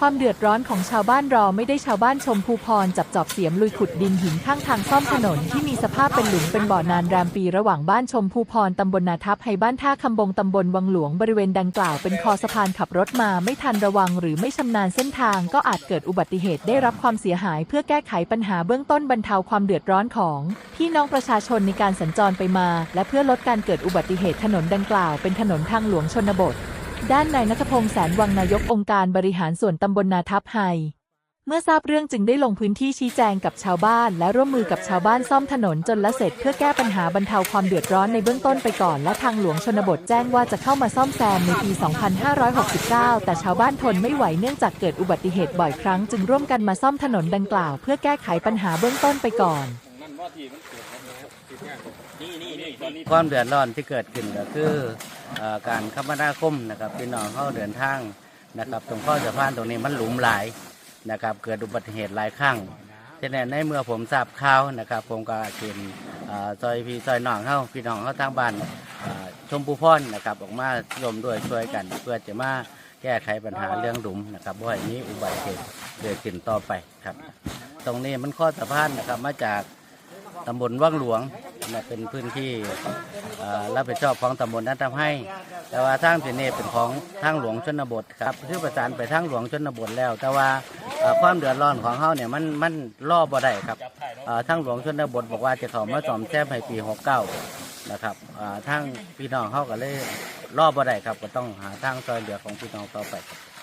ความเดือดร้อนของชาวบ้านรอไม่ได้ชาวบ้านชมภูพรจับจอบเสียมลุยขุดดินหินข้างทางซ่อมถนนที่มีสภาพเป็นหลุมเป็นบ่อนานแรมปีระหว่างบ้านชมภูพรตำบลนาทับให้บ้านท่าคำบงตำบลวังหลวงบริเวณดังกล่าวเป็นคอสะพานขับรถมาไม่ทันระวังหรือไม่ชำนาญเส้นทางก็อาจเกิดอุบัติเหตุได้รับความเสียหาย เพื่อแก้ไขปัญหาเบื้องต้นบรรเทาความเดือดร้อนของพี่น้องประชาชนในการสัญจรไปมา และเพื่อลดการเกิดอุบัติเหตุถนนดังกล่าวเป็นถนนทางหลวงชนบท ด้านนายนัทพงษ์แสนวังนายกองค์การบริหารส่วนตำบลนาทับไฮเมื่อทราบเรื่องจึงได้ลงพื้นที่ชี้แจงกับชาวบ้าน และร่วมมือกับชาวบ้านซ่อมถนนจนละเสร็จเพื่อแก้ปัญหาบรรเทาความเดือดร้อนในเบื้องต้นไปก่อนและทางหลวงชนบทแจ้งว่าจะเข้ามาซ่อมแซมในปี 2569 แต่ชาวบ้านทนไม่ไหวเนื่องจากเกิดอุบัติเหตุบ่อยครั้ง จึงร่วมกันมาซ่อมถนนดังกล่าว เพื่อแก้ไขปัญหาเบื้องต้นไปก่อน ความเดือดร้อนที่เกิดขึ้นก็คือเอ่อการคมนาคมนะครับพี่น้องเข้าเดินทางนะครับ ตรงข้อสะพานตรงนี้มันหลุมหลายนะครับ เกิดอุบัติเหตุหลายครั้งฉะนั้นในเมื่อผมทราบข่าวนะครับ ผมก็เขียนซอยพี่ซอยน้องเข้าพี่น้องเข้าทางบ้านเอ่อชมพูพรนะครับออกมาร่วมด้วยช่วยกัน เพื่อจะมาแก้ไขปัญหาเรื่องหลุมนะครับว่าอย่างนี้อุบัติเหตุเกิดขึ้นต่อไปครับ ตรงนี้มันข้อสะพานนะครับมาจาก ตำบลว่างหลวงนะเป็นพื้นที่รับผิดชอบของตำบลนั้นทำให้ แต่ว่าทางที่นี่เป็นของทางหลวงชนบทครับคือประสานไปทางหลวงชนบทแล้ว แต่ว่าความเดือดร้อนของเขาเนี่ยมันมันล่อบ่ได้ครับทางหลวงชนบทบอกว่าจะเข้ามาซ่อมแซมให้ปี69นะครับทางพี่น้องเขาก็เลยล่อบ่ได้ครับก็ต้องหาทางซอยเหลือของพี่น้องต่อไปครับ